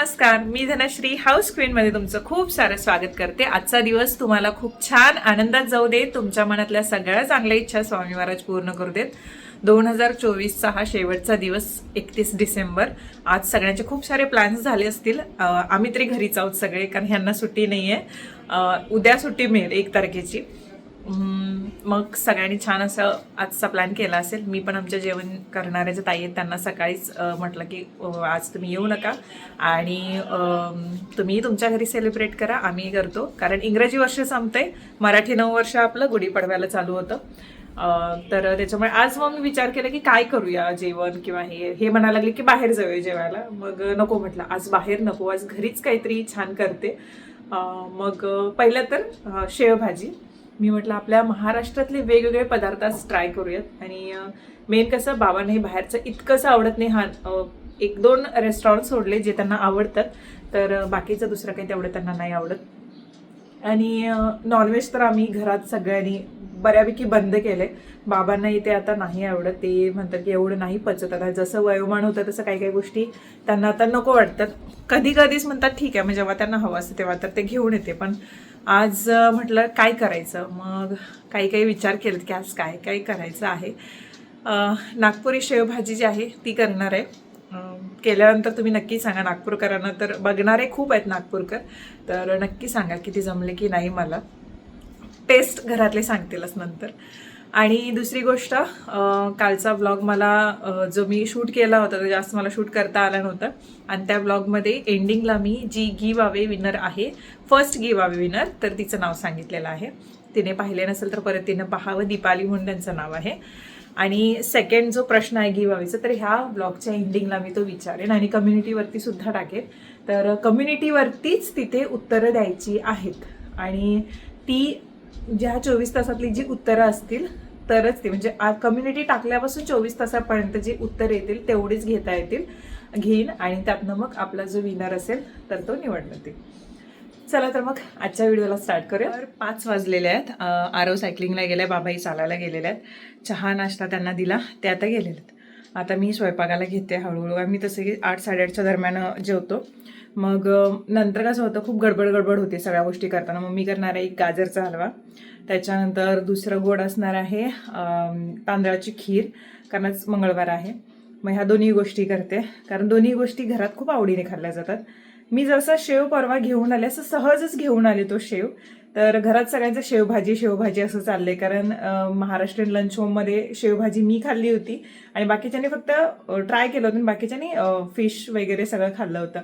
नमस्कार मी Dhanashree house queen मध्ये तुमचं खूप सारं स्वागत करते. आजचा दिवस तुम्हाला खूप छान आनंदात जाऊ दे तुमच्या मनातल्या सगळ्या चांगल्या इच्छा स्वामी महाराज पूर्ण करू देत. दोन हजार चोवीसचा हा शेवटचा दिवस एकतीस डिसेंबर. आज सगळ्यांचे खूप सारे प्लॅन्स झाले असतील. आम्ही तरी घरीच आहोत सगळे कारण ह्यांना सुट्टी नाही आहे उद्या सुट्टी मिळेल एक तारखेची. मग सगळ्यांनी छान असं आजचा प्लॅन केला असेल. मी पण आमच्या जेवण करणाऱ्या ज्या ताई आहेत त्यांना सकाळीच म्हटलं की आज तुम्ही येऊ नका. आणि तुम्ही तुमच्या घरी सेलिब्रेट करा आम्ही करतो. कारण इंग्रजी वर्ष संपते मराठी नऊ वर्ष आपलं गुढीपाडव्याला चालू होतं. तर त्याच्यामुळे आज मग मी विचार केला की काय करूया जेवण किंवा हे. हे म्हणायला लागले की बाहेर जाऊया जेवायला. मग नको म्हटलं आज बाहेर नको आज घरीच काहीतरी छान करते. मग पहिलं तर शेवभाजी. मी म्हटलं आपल्या महाराष्ट्रातले वेगवेगळे पदार्थ आज ट्राय करूयात. आणि मेन कसं बाबांना हे बाहेरचं इतकंसं आवडत नाही हा एक दोन रेस्टॉरंट सोडले जे त्यांना आवडतात तर बाकीचं दुसरं काही तेवढं त्यांना नाही आवडत. आणि नॉनव्हेज तर आम्ही घरात सगळ्यांनी बऱ्यापैकी बंद केले बाबांना इथे आता नाही आवडत ते म्हणतात की एवढं नाही पचत. आता जसं वयोमान होतं तसं काही काही गोष्टी त्यांना आता नको वाटतात. कधी कधीच म्हणतात ठीक आहे मग जेव्हा त्यांना हवं असतं तेव्हा तर ते घेऊन येते. पण आज म्हटलं काय करायचं? मग काही काही विचार केलेत की आज काय काय करायचं आहे. नागपुरी शेवभाजी जी आहे ती करणार आहे. केल्यानंतर तुम्ही नक्की सांगा नागपूरकरांना. तर बघणारे खूप आहेत नागपूरकर. तर नक्की सांगा किती जमले की नाही मला. टेस्ट घरातले सांगतीलच नंतर. आणि दुसरी गोष्ट कालचा ब्लॉग मला जो मी शूट केला होता तो जास्त मला शूट करता आला नव्हतं. आणि त्या ब्लॉगमध्ये एंडिंगला मी जी गिव अवे विनर आहे फर्स्ट गिव अवे विनर तर तिचं नाव सांगितलेलं आहे. तिने पाहिले नसेल तर परत तिनं पाहावं दीपाली म्हणून त्यांचं नाव आहे. आणि सेकंड जो प्रश्न आहे गिव अवेचा तर ह्या ब्लॉगच्या एंडिंगला मी तो विचारेन आणि कम्युनिटीवरती सुद्धा टाकेन. तर कम्युनिटीवरतीच तिथे उत्तरं द्यायची आहेत. आणि ती ज्या चोवीस तासातली जी उत्तरं असतील तरच ती. म्हणजे कम्युनिटी टाकल्यापासून चोवीस तासापर्यंत जी उत्तरं येतील तेवढीच घेता येतील घेईन आणि त्यातनं मग आपला जो विनर असेल तर तो निवडला येईल चला तर मग आजच्या व्हिडिओला स्टार्ट करूया तर पाच वाजलेले आहेत. आरव सायकलिंगला गेल्या बाबाई चालायला गेलेले आहेत. चहा नाश्ता त्यांना दिला ते आता गेलेले आहेत. आता मी स्वयंपाकाला घेते हळूहळू. आम्ही तसे आठ साडेआठच्या दरम्यान जेवतो. मग नंतर कसं होतं खूप गडबड गडबड होते सगळ्या गोष्टी करताना. मग मी करणार आहे एक गाजरचा हलवा. त्याच्यानंतर दुसरं गोड असणार आहे तांदळाची खीर कारण आज मंगळवार आहे. मग ह्या दोन्ही गोष्टी करते. कारण दोन्ही गोष्टी घरात खूप आवडीने खाल्ल्या जातात. मी जसा शेव परवा घेऊन आले असं सहजच घेऊन आले तो शेव. तर घरात सगळ्यांचं शेवभाजी शेवभाजी असं चाललंय. कारण महाराष्ट्रीयन लंच होममध्ये शेवभाजी मी खाल्ली होती आणि बाकीच्यांनी फक्त ट्राय केलं होतं बाकीच्यांनी फिश वगैरे सगळं खाल्लं होतं.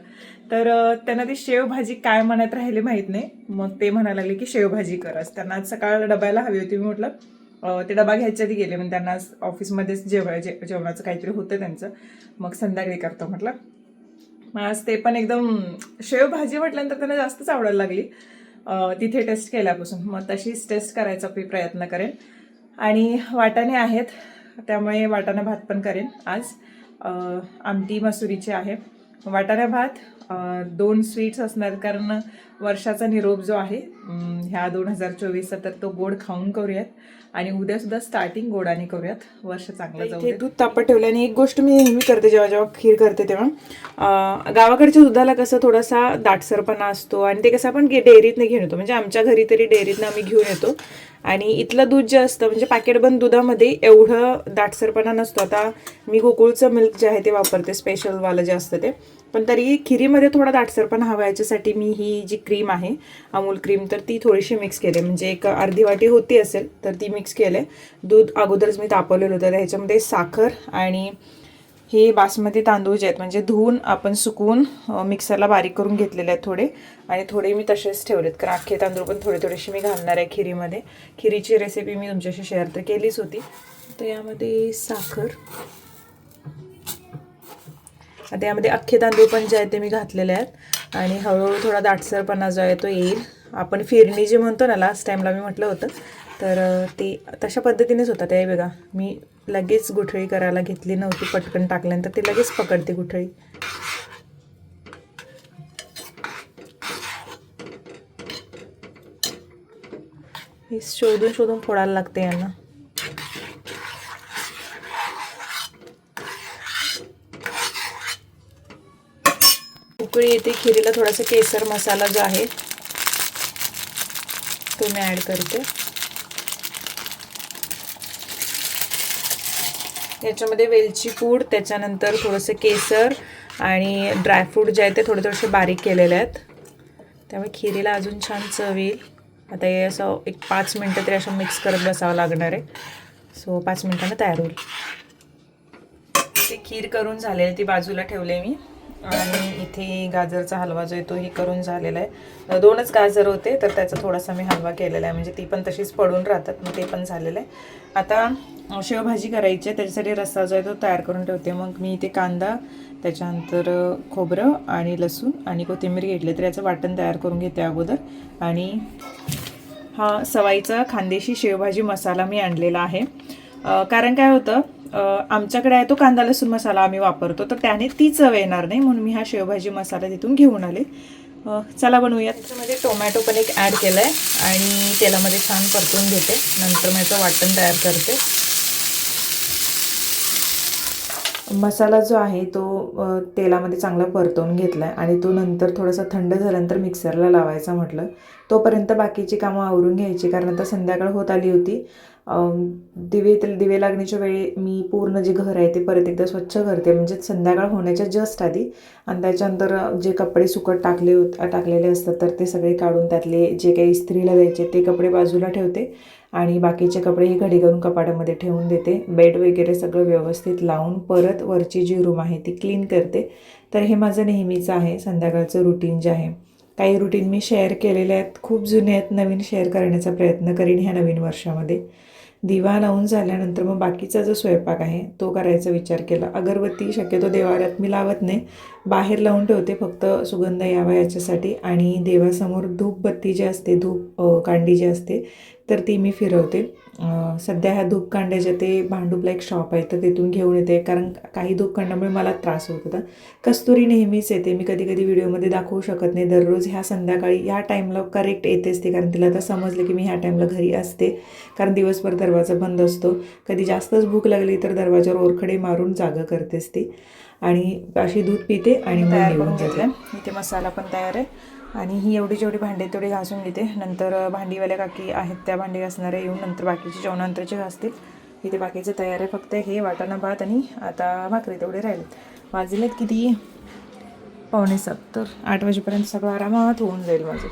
तर त्यांना ती शेवभाजी काय म्हणत राहिले माहीत नाही. मग ते म्हणायला लागले की शेवभाजी करस त्यांना आज सकाळ डब्याला हवी होती. मी म्हटलं ते डबा घ्यायच्या आधी गेले. म्हणजे त्यांना ऑफिसमध्येच जेवाय जे जेवणाचं काहीतरी होतं त्यांचं. मग संध्याकाळी करतो म्हटलं. मग आज ते पण एकदम शेवभाजी म्हटल्यानंतर त्यांना जास्तच आवडायला लागली. तिथे टेस्ट केल्यापासून. मग तशीच टेस्ट करायचा मी प्रयत्न करेन. आणि वाटाणे आहेत त्यामुळे वाटाणा भात पण करेन आज. आमटी मसुरीची आहे. वाटाणा भात दोन स्वीट्स असणार कारण वर्षाचा निरोप जो आहे ह्या दोन हजार चोवीसचा तर तो गोड खाऊन करूयात आणि उद्या सुद्धा स्टार्टिंग गोडाने करूयात. वर्ष चांगलं जाऊ दूध तापत ठेवलं आणि एक गोष्ट मी नेहमी करते जेव्हा जेव्हा खीर करते तेव्हा गावाकडच्या दुधाला कसं थोडासा दाटसरपणा असतो आणि ते कसं आपण डेअरीतनं घेऊन येतो. म्हणजे आमच्या घरी तरी डेअरीतनं आम्ही घेऊन येतो. आणि इथलं दूध जे असतं म्हणजे पॅकेटबंद दुधामध्ये एवढं दाटसरपणा नसतो. आता मी गोकुळचं मिल्क जे आहे ते वापरते स्पेशलवालं जे असतं ते. पण तरी खिरीमध्ये थोडा दाटसरपणा हवा याच्यासाठी मी ही जी क्रीम आहे अमूल क्रीम तर ती थोडीशी मिक्स केली. म्हणजे एक अर्धी वाटी होती असेल तर ती मिक्स केले. दूध अगोदरच मी तापवलेलं होतं. तर ह्याच्यामध्ये साखर आणि हे बासमती तांदूळ जे आहेत म्हणजे धुवून आपण सुकवून मिक्सरला बारीक करून घेतलेले आहेत थोडे. आणि थोडे मी तसेच ठेवलेत कारण अख्खे तांदूळ पण थोडे थोडेसे मी घालणार आहे खिरीमध्ये. खिरीची रेसिपी मी तुमच्याशी शेअर तर केलीच होती. तर यामध्ये साखर. आता यामध्ये अख्खे तांदूळ पण जे आहेत ते मी घातलेले आहेत. आणि हळूहळू थोडा दाटसरपणा जो आहे तो येईल. आपण फिरणी जे म्हणतो ना लास्ट टाईमला मी म्हटलं होतं तर ते तशा पद्धतीनेच होतं ते बघा. मी लगेच गुठळी करायला घेतली नव्हती पटकन टाकल्यानंतर ते लगेच पकडते गुठळी. हे शोधून शोधून फोडायला लागते यांना. उकळी येते खिरीला थोडासा केसर मसाला जो आहे तो मी ॲड करते. ह्याच्यामध्ये वेलची पूड त्याच्यानंतर थोडंसं केसर आणि ड्रायफ्रूट जे आहे ते थोडे थोडेसे बारीक केलेले आहेत. त्यामुळे खिरीला अजून छान चव येईल. आता हे असं एक पाच मिनटं तरी असं मिक्स करत बसावं लागणार आहे. सो पाच मिनटानं तयार होईल. ते खीर करून झालेली ती बाजूला ठेवले मी. आणि इथे गाजरचा हलवा जो आहे तोही करून झालेला आहे. दोनच गाजर होते तर त्याचा थोडासा मी हलवा केलेला आहे. म्हणजे ती पण तशीच पडून राहतात मग ते पण झालेलं आहे. आता शेवभाजी करायची आहे त्याच्यासाठी रस्सा जो आहे तो तयार करून ठेवते. मग मी इथे कांदा त्याच्यानंतर खोबरं आणि लसूण आणि कोथिंबीर घेतले. तर याचं वाटण तयार करून घेते अगोदर. आणि हा सवाईचा खानदेशी शेवभाजी मसाला मी आणलेला आहे. कारण काय होतं आमच्याकडे आहे तो कांदा लसूण मसाला आम्ही वापरतो. तर त्याने ती चव येणार नाही म्हणून मी हा शेवभाजी मसाला तिथून घेऊन आले. चला बनवूयात. त्याच्यामध्ये टोमॅटो पण एक ॲड केला आहे आणि तेलामध्ये छान परतून घेते. नंतर मग याचं वाटण तयार करते. मसाला जो आहे तो तेलामध्ये चांगला परतवून घेतला आहे आणि तो नंतर थोडासा थंड झाल्यानंतर मिक्सरला लावायचा म्हटलं. तोपर्यंत बाकीची कामं आवरून घ्यायची कारण आता संध्याकाळ होत आली होती. दिवे दिवे लागण्याच्या वेळी मी पूर्ण जे घर आहे ते परत एकदा स्वच्छ करते. म्हणजे संध्याकाळ होण्याच्या जस्ट आधी आणि त्याच्यानंतर जे कपडे सुकट टाकले होत टाकलेले असतात तर ते सगळे काढून त्यातले जे काही इस्त्रीला द्यायचे ते कपडे बाजूला ठेवते आणि बाकीचे कपडे हे घडी करून कपाटामध्ये ठेवून देते. बेड वगैरे सगळं व्यवस्थित लावून परत वरची जी रूम आहे ती क्लीन करते. तर हे माझं नेहमीचं आहे संध्याकाळचं रुटीन जे आहे. काही रुटीन मी शेअर केलेले आहेत खूप जुने आहेत नवीन शेअर करण्याचा प्रयत्न करीन ह्या नवीन वर्षामध्ये. दिवा लावून झाल्यानंतर मग बाकीचा जो स्वयंपाक आहे तो करायचा विचार केला. अगरबत्ती शक्यतो देवाऱ्यात मी लावत नाही. बाहेर लावून ठेवते फक्त सुगंध यावा याच्यासाठी आणि देवासमोर धूपबत्ती जी असते धूप कांडी जी असते तर ती मी फिरवते. सध्या ह्या धूपकांड्याच्या ते भांडूपला एक शॉप आहे तर तिथून घेऊन येते. कारण काही धूपकांड्यामुळे मला त्रास होत होता. कस्तुरी नेहमीच येते. मी कधी कधी व्हिडिओमध्ये दाखवू शकत नाही. दररोज ह्या संध्याकाळी ह्या टाईमला करेक्ट येतेच ते. कारण तिला आता समजलं की मी ह्या टाईमला घरी असते. कारण दिवसभर दरवाजा बंद असतो. कधी जास्तच भूक लागली तर दरवाजावर ओरखडे मारून जागा करतेच ती. आणि अशी दूध पिते आणि तयार करून जाते. इथे मसाला पण तयार आहे. आणि ही एवढी जेवढी भांडी तेवढी घासून घेते. नंतर भांडीवाल्या काकी आहेत त्या भांडी घासणाऱ्या येऊन नंतर बाकीचे जेवणानंतरचे घासतील इथे बाकीचे तयार आहे. फक्त हे वाटाणा भात आणि आता भाकरी तेवढे राहिलेत. वाजलेत किती? पावणे सात. तर आठ वाजेपर्यंत सगळं आरामात होऊन जाईल माझं.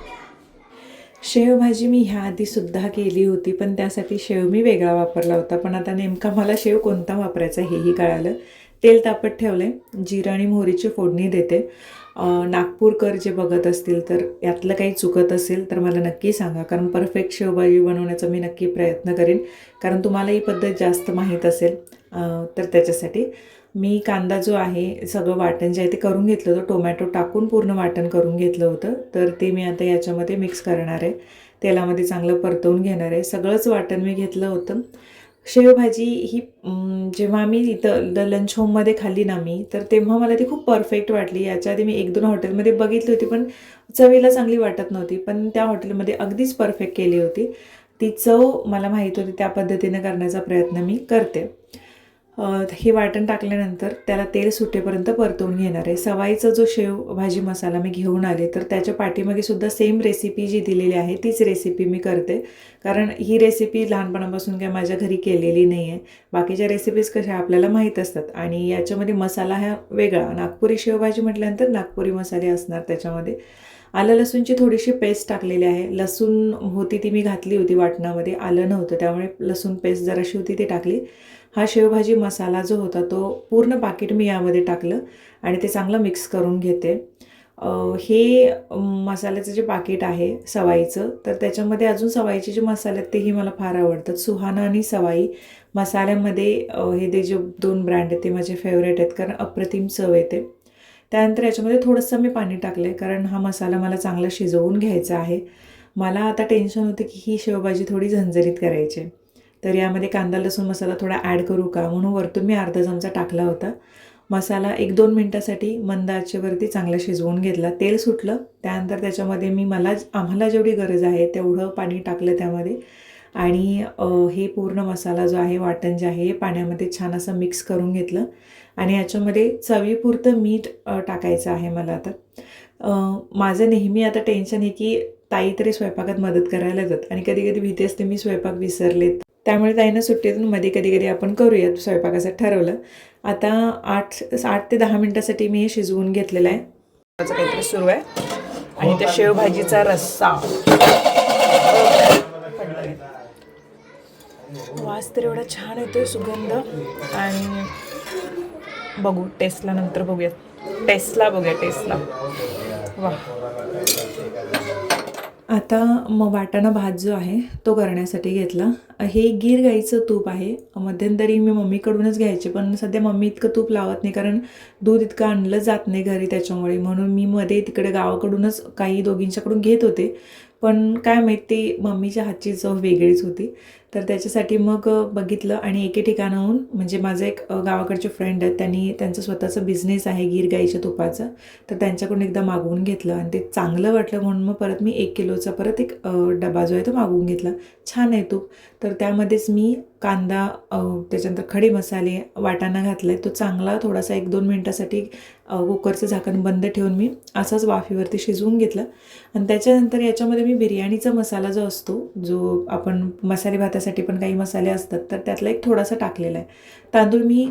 शेवभाजी मी ह्या आधीसुद्धा केली होती पण त्यासाठी शेव मी वेगळा वापरला होता. पण आता नेमका मला शेव कोणता वापरायचा हेही कळालं. तेल तापत ठेवले जिरं आणि मोहरीची फोडणी देते. नागपूरकर जे बघत असतील तर यातलं काही चुकत असेल तर मला नक्की सांगा. कारण परफेक्ट शेवभाजी बनवण्याचा मी नक्की प्रयत्न करेन. कारण तुम्हाला ही पद्धत जास्त माहीत असेल तर त्याच्यासाठी मी कांदा जो आहे सगळं वाटण जे आहे ते करून घेतलं होतं. टोमॅटो टाकून पूर्ण वाटण करून घेतलं होतं. तर ते मी आता याच्यामध्ये मिक्स करणार आहे. तेलामध्ये चांगलं परतवून घेणार आहे. सगळंच वाटण मी घेतलं होतं. शेवभाजी ही जेव्हा आम्ही इथं द लंच होममध्ये खाल्ली ना मी तर तेव्हा मला ती खूप परफेक्ट वाटली. याच्या आधी मी एक दोन हॉटेलमध्ये बघितली होती पण चवीला चांगली वाटत नव्हती. पण त्या हॉटेलमध्ये अगदीच परफेक्ट केली होती. ती चव मला माहीत होती त्या पद्धतीनं करण्याचा प्रयत्न मी करते. हे वाटण टाकल्यानंतर त्याला तेल सुटेपर्यंत परतवून घेणार आहे. सवाईचा जो शेव भाजी मसाला मी घेऊन आले तर त्याच्या पाठीमागे सुद्धा सेम रेसिपी जी दिलेली आहे तीच रेसिपी मी करते. कारण ही रेसिपी लहानपणापासून काय माझ्या घरी केलेली नाही आहे बाकीच्या रेसिपीज कशा आपल्याला माहीत असतात. आणि याच्यामध्ये मसाला हा वेगळा. नागपुरी शेवभाजी म्हटल्यानंतर नागपुरी मसाले असणार त्याच्यामध्ये. आलं लसूणची थोडीशी पेस्ट टाकलेली आहे. लसूण होती ती मी घातली होती वाटणामध्ये. आलं नव्हतं. त्यामुळे लसूण पेस्ट जराशी होती ती टाकली. हा शेवभाजी मसाला जो होता तो पूर्ण पाकिट मी यामध्ये टाकलं आणि ते चांगलं मिक्स करून घेते. हे मसाल्याचं जे पाकिट आहे सवाईचं तर त्याच्यामध्ये अजून सवाईचे जे मसाले आहेत तेही मला फार आवडतात. सुहाना आणि सवाई मसाल्यामध्ये हे ते जे दोन ब्रँड आहेत ते माझे फेवरेट आहेत कारण अप्रतिम चव येते. त्यानंतर याच्यामध्ये थोडंसं मी पाणी टाकलं आहे कारण हा मसाला मला चांगला शिजवून घ्यायचा आहे. मला आता टेन्शन होतं की ही शेवभाजी थोडी झंझरीत करायची आहे. तर यामध्ये कांदा लसूण मसाला थोडा ॲड करू का? म्हणून वरतून मी अर्धा चमचा टाकला होता. मसाला एक दोन मिनटासाठी मंद आचेवरती चांगला शिजवून घेतला. तेल सुटलं. त्यानंतर त्याच्यामध्ये मी मला आम्हाला जेवढी गरज आहे तेवढं पाणी टाकलं त्यामध्ये. आणि हे पूर्ण मसाला जो आहे वाटण जे आहे हे पाण्यामध्ये छान असं मिक्स करून घेतलं. आणि याच्यामध्ये चवीपुरतं मीठ टाकायचं आहे मला आता. माझं नेहमी आता टेन्शन आहे की ताई तरी स्वयंपाकात मदत करायला जात आणि कधी कधी भीती असते मी स्वयंपाक विसरलेत. त्यामुळे ताईनं सुट्टीतून मध्ये कधी कधी आपण करूयात स्वयंपाकाचं ठरवलं. आता आठ आठ ते दहा मिनिटासाठी मी हे शिजवून घेतलेलं आहे. त्याचं काहीतरी सुरू आहे. आणि त्या शेवभाजीचा रस्सा. हो. वास तर एवढा छान येतोय सुगंध. आणि बघू टेस्टला नंतर बघूयात. टेस्टला बघूया टेस्टला वा आता मग वाटाणा भात जो आहे तो करण्यासाठी घेतला. हे गीर गाईचं तूप आहे. मध्यंतरी मी मम्मीकडूनच घ्यायचे पण सध्या मम्मी इतकं तूप लावत नाही कारण दूध इतकं आणलं जात नाही घरी त्याच्यामुळे. म्हणून मी मध्ये तिकडे गावाकडूनच काही दोघींच्याकडून घेत होते. पण काय माहिती मम्मीच्या हातची चव वेगळीच होती. तर त्याच्यासाठी मग बघितलं आणि एके ठिकाणाहून म्हणजे माझं एक गावाकडचे फ्रेंड आहेत त्यांनी त्यांचं स्वतःचं बिझनेस आहे गीर गाईच्या तुपाचं. तर त्यांच्याकडून एकदा मागवून घेतलं आणि ते चांगलं वाटलं म्हणून मग परत मी एक किलोचा परत एक डबा जो आहे तो मागवून घेतला. छान आहे तूप तर त्यामध्येच मी कांदा त्याच्यानंतर खडे मसाले वाटाणा घातला आहे तो चांगला थोडासा एक दोन मिनटासाठी कुकरचं झाकण बंद ठेवून मी असाच वाफेवरती शिजवून घेतलं. आणि त्याच्यानंतर याच्यामध्ये मी बिर्याणीचा मसाला जो असतो जो आपण मसाले भातासाठी पण काही मसाले असतात तर त्यातला एक थोडासा टाकलेला आहे. तांदूळ मी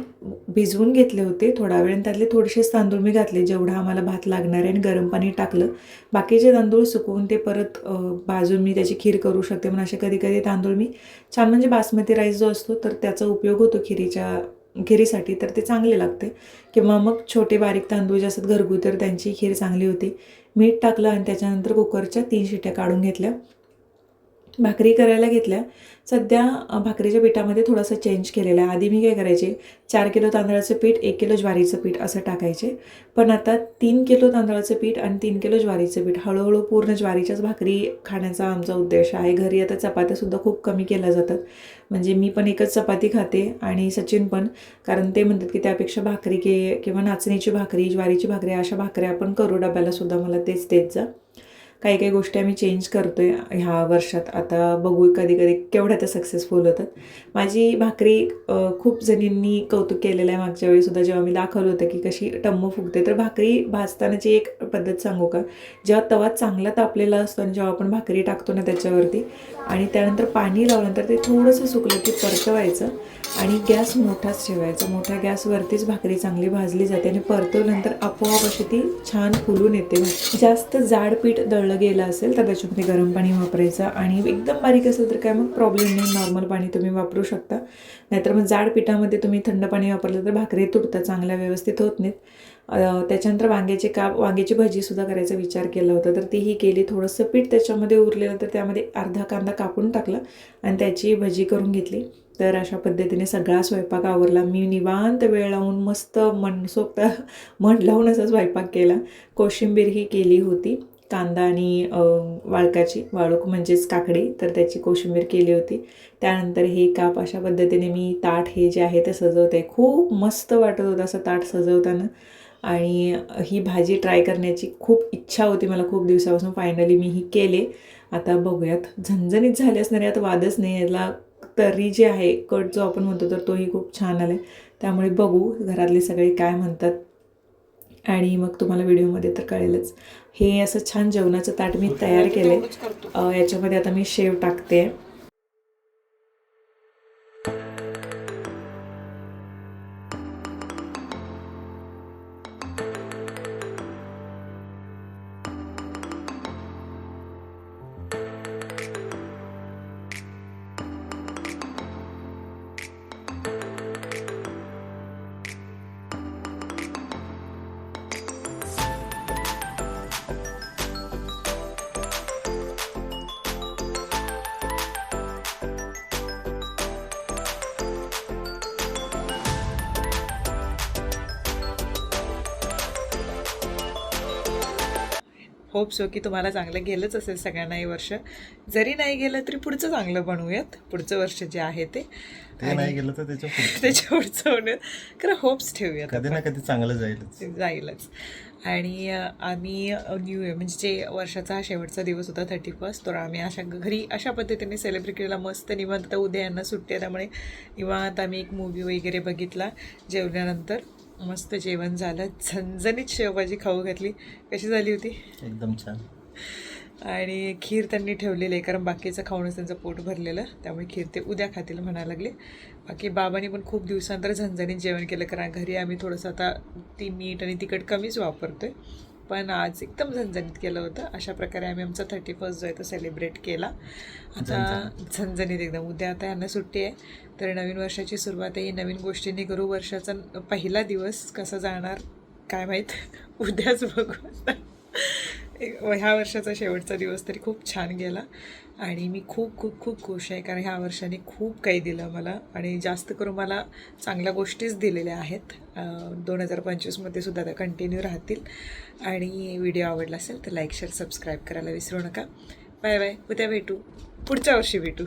भिजवून घेतले होते थोडा वेळ आणि त्यातले थोडेसेच तांदूळ मी घातले जेवढा आम्हाला भात लागणार आहे आणि गरम पाणी टाकलं. बाकीचे तांदूळ सुकवून ते परत भाजून मी त्याची खीर करू शकते. म्हणून असे कधी कधी तांदूळ मी छान म्हणजे बासमती राईस जो असतो तर त्याचा उपयोग होतो खिरीच्या खिरीसाठी तर ते चांगले लागते. किंवा मग छोटे बारीक तांदूळ जे असतात घरगुती तर त्यांची खीर चांगली होती. मीठ टाकलं आणि त्याच्यानंतर कुकरच्या तीन शिट्या काढून घेतल्या. भाकरी करायला घेतल्या. सध्या भाकरीच्या पिठामध्ये थोडंसं चेंज केलेलं आहे. आधी मी काय करायचे चार किलो तांदळाचं पीठ एक किलो ज्वारीचं पीठ असं टाकायचे. पण आता तीन किलो तांदळाचं पीठ आणि तीन किलो ज्वारीचं पीठ. हळूहळू पूर्ण ज्वारीच्याच भाकरी खाण्याचा आमचा उद्देश आहे. घरी आता चपात्यासुद्धा खूप कमी केल्या जातात. म्हणजे मी पण एकच चपाती खाते आणि सचिन पण. कारण ते म्हणतात की त्यापेक्षा भाकरी के किंवा नाचणीची भाकरी ज्वारीची भाकरी अशा भाकऱ्या आपण करू डब्याला सुद्धा मला तेच देत जा. काही काही गोष्टी आम्ही चेंज करतो आहे ह्या वर्षात. आता बघू कधी कधी केवढ्या त्या सक्सेसफुल होतात. माझी भाकरी खूप जणींनी कौतुक केलेलं आहे मागच्या वेळीसुद्धा जेव्हा मी दाखवलं होतं की कशी टम्म फुगते. तर भाकरी भाजतानाची एक पद्धत सांगू का? जेव्हा तवा चांगला तापलेला असतो आणि जेव्हा आपण भाकरी टाकतो ना त्याच्यावरती आणि त्यानंतर पाणी लावल्यानंतर ते थोडंसं सुकलं की परतवायचं आणि गॅस मोठाच ठेवायचा. मोठ्या गॅसवरतीच भाकरी चांगली भाजली जाते आणि परतवल्यानंतर आपोआप अशी ती छान फुलून येते. जास्त जाड पीठ दळलं गेलं असेल तर त्याच्यामध्ये गरम पाणी वापरायचं आणि एकदम बारीक असेल तर काय मग प्रॉब्लेम नाही. नॉर्मल पाणी तुम्ही वापरू शकता. नाहीतर मग जाड पिठामध्ये तुम्ही थंड पाणी वापरलं तर भाकरी तुटतात चांगल्या व्यवस्थित होत नाहीत. त्याच्यानंतर वांग्याचे काप वांग्याची भजीसुद्धा करायचा विचार केला होता. तर तीही केली. थोडंसं पीठ त्याच्यामध्ये उरलेलं तर त्यामध्ये अर्धा कांदा कापून टाकला आणि त्याची भजी करून घेतली. तर अशा पद्धतीने सगळा स्वयंपाक आवरला. मी निवांत वेळ लावून मस्त मनसोक्त मन लावून असा स्वयंपाक केला. कोशिंबीर ही केली होती. कांदा आणि वाळकाची. वाळूक म्हणजेच काकडी. तर त्याची कोशिंबीर केली होती. त्यानंतर हे काप अशा पद्धतीने मी ताट हे जे आहे ते सजवते. खूप मस्त वाटत होतं असं ताट सजवताना. आणि ही भाजी ट्राय करण्याची खूप इच्छा होती मला खूप दिवसापासून. फायनली मी ही केले. आता बघूयात. झणझणीत झाली असणार यात वादच नाही. याला तरी जे आहे कट जो आपण म्हणतो तर तोही खूप छान आला आहे त्यामुळे बघू घरातले सगळे काय म्हणतात. आणि मग तुम्हाला व्हिडिओमध्ये तर कळेलच. हे असं छान जेवणाचं ताट मी तयार केलं आहे याच्यामध्ये आता मी शेव टाकते. होप सो की तुम्हाला चांगलं गेलंच असेल सगळ्यांना हे वर्ष. जरी नाही गेलं तरी पुढचं चांगलं बनवूयात. पुढचं वर्ष जे आहे ते. नाही गेलं तर त्याच्या पुढचं. त्याच्या पुढचं होणं खरं होप्स ठेवूयात कधी ना कधी चांगलं जाईलच. जाईलच. आणि आम्ही न्यू इयर म्हणजे जे वर्षाचा हा शेवटचा दिवस होता थर्टी फर्स्ट तर आम्ही अशा घरी अशा पद्धतीने सेलिब्रेट केला मस्त निवांत उद्या यांना सुट्टी त्यामुळे निवांत आम्ही एक मूवी वगैरे बघितला जेवल्यानंतर. मस्त जेवण झालं. झणझणीत शेवभाजी खाऊ घातली. कशी झाली होती? एकदम छान. आणि खीर त्यांनी ठेवलेली आहे कारण बाकीचं खाऊनच त्यांचं पोट भरलेलं. त्यामुळे खीर ते उद्या खातील म्हणायला लागले. बाकी बाबांनी पण खूप दिवसानंतर झणझणीत जेवण केलं कारण घरी आम्ही थोडंसं आता ती मीठ आणि तिखट कमीच वापरतोय. पण आज एकदम झणझणीत केलं होतं. अशा प्रकारे आम्ही आमचा थर्टी फर्स्ट जो आहे तो सेलिब्रेट केला. आता झणझणीत. एकदम. उद्या आता यांना सुट्टी आहे. तर नवीन वर्षाची सुरुवात आहे. ही नवीन गोष्टींनी करू वर्षाचा पहिला दिवस कसा जाणार काय माहीत? उद्याच बघू ह्या वर्षाचा शेवटचा दिवस तरी खूप छान गेला. आणि मी खूप खूप खूप खुश आहे कारण ह्या वर्षाने खूप काही दिलं मला आणि जास्त करून मला चांगल्या गोष्टीच दिलेल्या आहेत. दोन हजार पंचवीसमध्ये सुद्धा त्या कंटिन्यू राहतील. आणि व्हिडिओ आवडला असेल तर लाईक शेअर सबस्क्राईब करायला विसरू नका. बाय बाय उद्या भेटू. पुढच्या वर्षी भेटू.